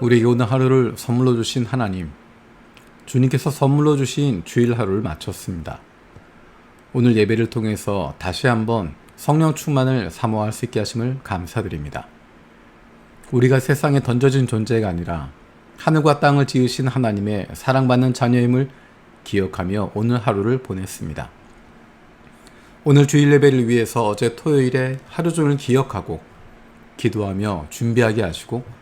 우리에게 오늘 하루를 선물로 주신 하나님, 주님께서 선물로 주신 주일 하루를 마쳤습니다. 오늘 예배를 통해서 다시 한번 성령 충만을 사모할 수 있게 하심을 감사드립니다. 우리가 세상에 던져진 존재가 아니라 하늘과 땅을 지으신 하나님의 사랑받는 자녀임을 기억하며 오늘 하루를 보냈습니다. 오늘 주일 예배를 위해서 어제 토요일에 하루 종일 기억하고 기도하며 준비하게 하시고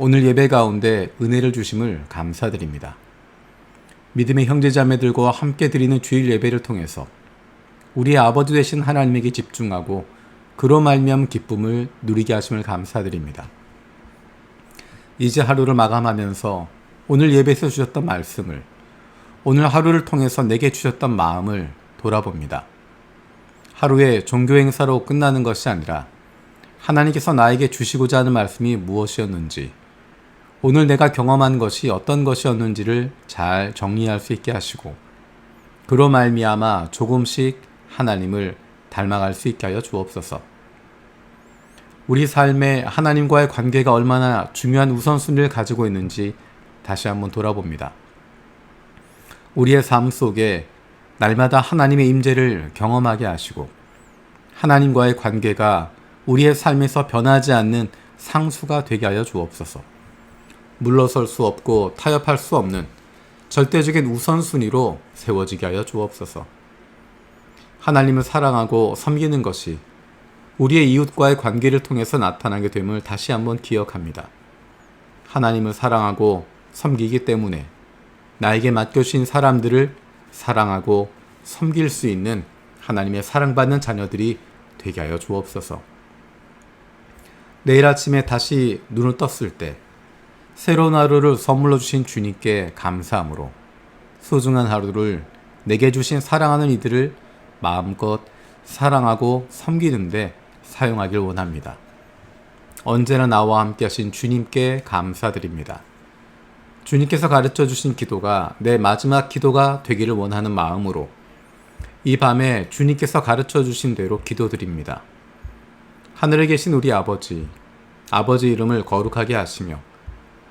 오늘 예배 가운데 은혜를 주심을 감사드립니다. 믿음의 형제자매들과 함께 드리는 주일 예배를 통해서 우리의 아버지 되신 하나님에게 집중하고 그로 말미암 기쁨을 누리게 하심을 감사드립니다. 이제 하루를 마감하면서 오늘 예배에서 주셨던 말씀을 오늘 하루를 통해서 내게 주셨던 마음을 돌아봅니다. 하루의 종교 행사로 끝나는 것이 아니라 하나님께서 나에게 주시고자 하는 말씀이 무엇이었는지 오늘 내가 경험한 것이 어떤 것이었는지를 잘 정리할 수 있게 하시고 그로 말미암아 조금씩 하나님을 닮아갈 수 있게 하여 주옵소서. 우리 삶에 하나님과의 관계가 얼마나 중요한 우선순위를 가지고 있는지 다시 한번 돌아봅니다. 우리의 삶 속에 날마다 하나님의 임재를 경험하게 하시고 하나님과의 관계가 우리의 삶에서 변하지 않는 상수가 되게 하여 주옵소서. 물러설 수 없고 타협할 수 없는 절대적인 우선순위로 세워지게 하여 주옵소서. 하나님을 사랑하고 섬기는 것이 우리의 이웃과의 관계를 통해서 나타나게 됨을 다시 한번 기억합니다. 하나님을 사랑하고 섬기기 때문에 나에게 맡겨주신 사람들을 사랑하고 섬길 수 있는 하나님의 사랑받는 자녀들이 되게 하여 주옵소서. 내일 아침에 다시 눈을 떴을 때 새로운 하루를 선물로 주신 주님께 감사함으로 소중한 하루를 내게 주신 사랑하는 이들을 마음껏 사랑하고 섬기는데 사용하길 원합니다. 언제나 나와 함께 하신 주님께 감사드립니다. 주님께서 가르쳐 주신 기도가 내 마지막 기도가 되기를 원하는 마음으로 이 밤에 주님께서 가르쳐 주신 대로 기도드립니다. 하늘에 계신 우리 아버지, 아버지 이름을 거룩하게 하시며